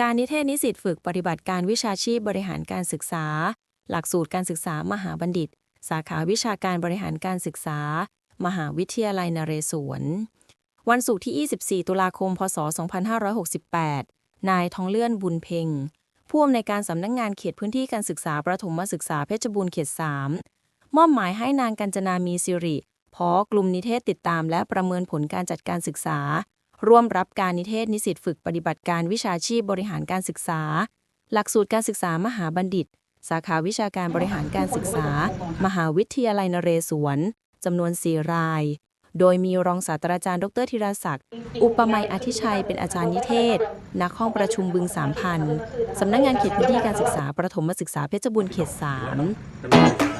การนิเทศนิสิตฝึกปฏิบัติการวิชาชีพบริหารการศึกษา หลักสูตรการศึกษามหาบัณฑิต สาขาวิชาการบริหารการศึกษา มหาวิทยาลัยนเรศวร วันศุกร์ที่ 24 ตุลาคม พศ 2568 นายทองเลื่อนบุญเพ็งผู้อำนวยการสำนักงงานเขตพื้นที่การศึกษาประถมศึกษาเพชรบูรณ์เขต 3 มอบหมายให้นางกัญจนามีสิริพอกลุ่มนิเทศติดตามและประเมินผลการจัดการศึกษา ร่วมรับการนิเทศนิสิตฝึกปฏิบัติการวิชาชีพบริหารการศึกษา หลักสูตรการศึกษามหาบัณฑิต สาขาวิชาการบริหารการศึกษา มหาวิทยาลัยนเรศวรจำนวน 4 ราย โดยมีรองศาสตราจารย์ดรธีรศักดิ์ อุปมยอธิชัยเป็นอาจารย์นิเทศ นักห้องประชุมบึงสามพันสำนักงานเขตพื้นที่การศึกษาประถมศึกษาเพชรบูรณ์เขต3